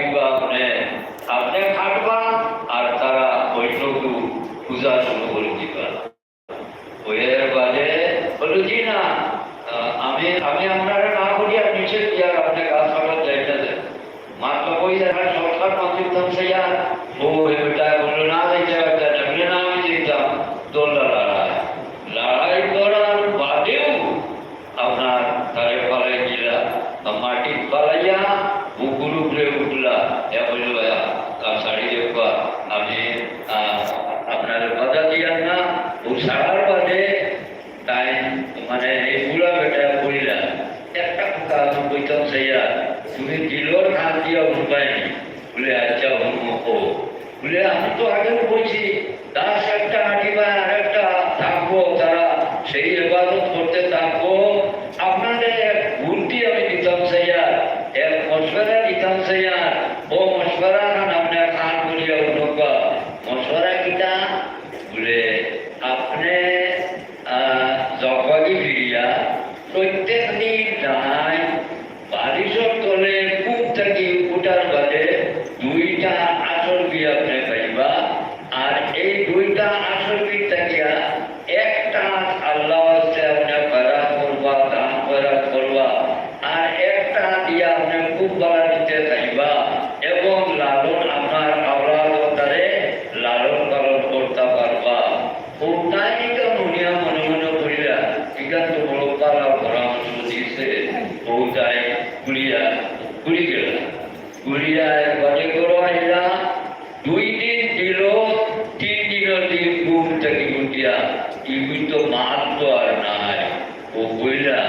বিভাগ বলে আচ্ছা অমুক বলে, আমি তো আগেও বলছি, দাস একটা আঁটিবা আর একটা থাকব তারা সেই এবার বুক গলার এবং লালন আপনার লালন পালন করতে পারবা। ওটাই মনে মনে করিয়া এখান তো বড় পালা পরামর্শ দিয়েছে। গেল। একবারে করো আইলা দুই দিন দিল তিন দিনের দিন বুক থেকে গুটিয়া তো মার তো আর নাই। ও বইলা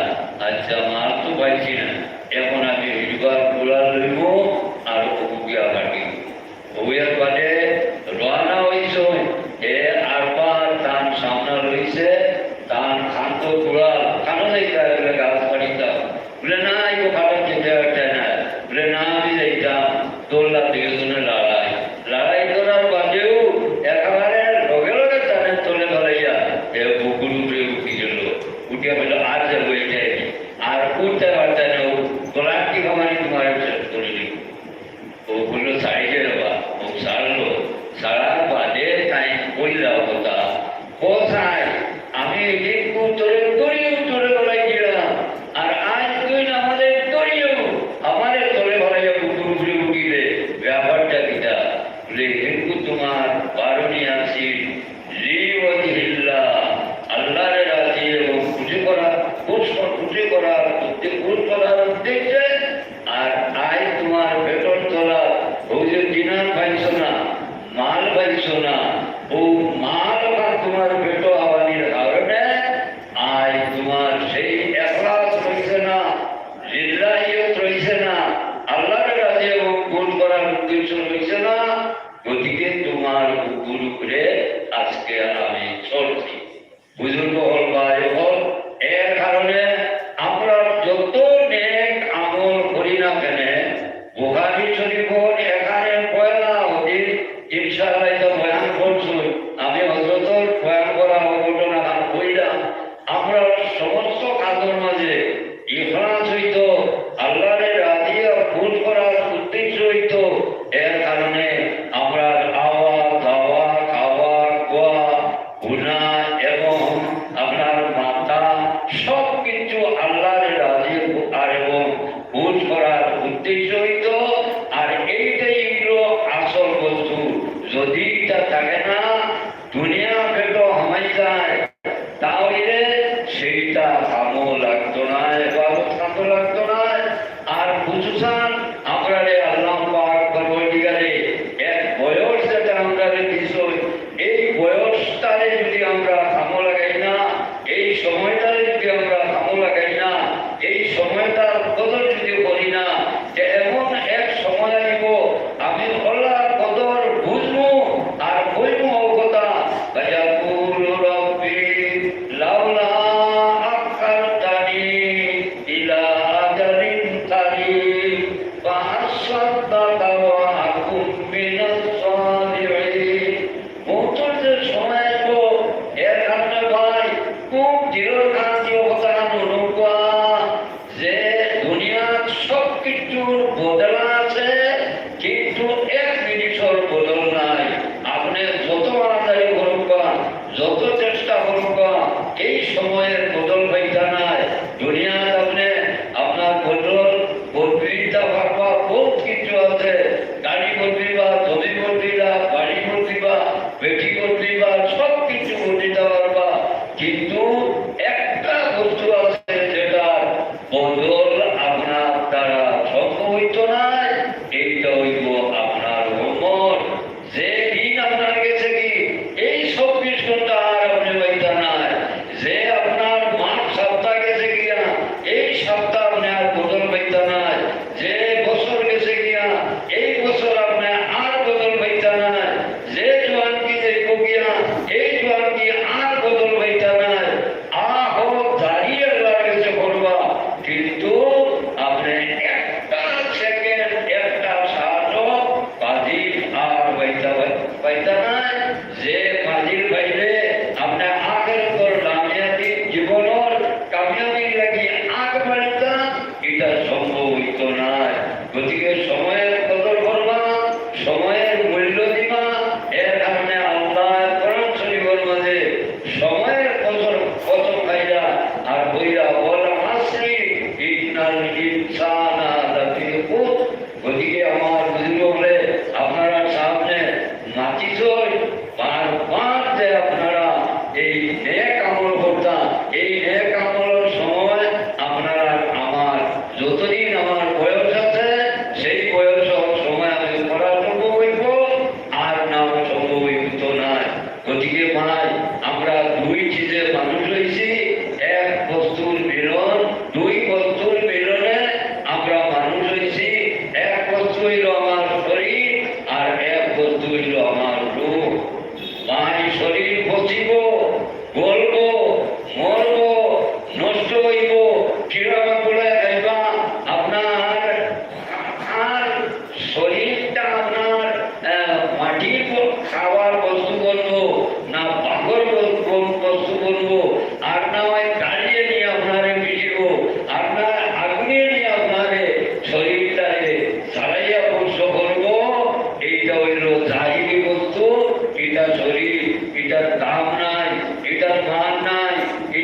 আচ্ছা মার তো পাইছি না। দোল্লাতে Безусловно. Esta famosa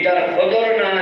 Autónoma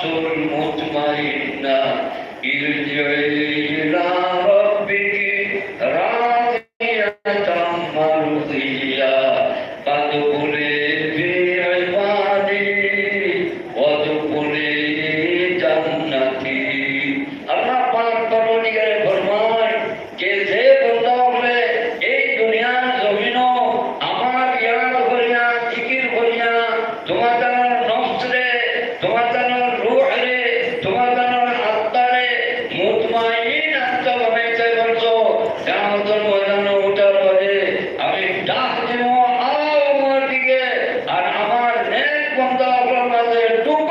soul and all to forma de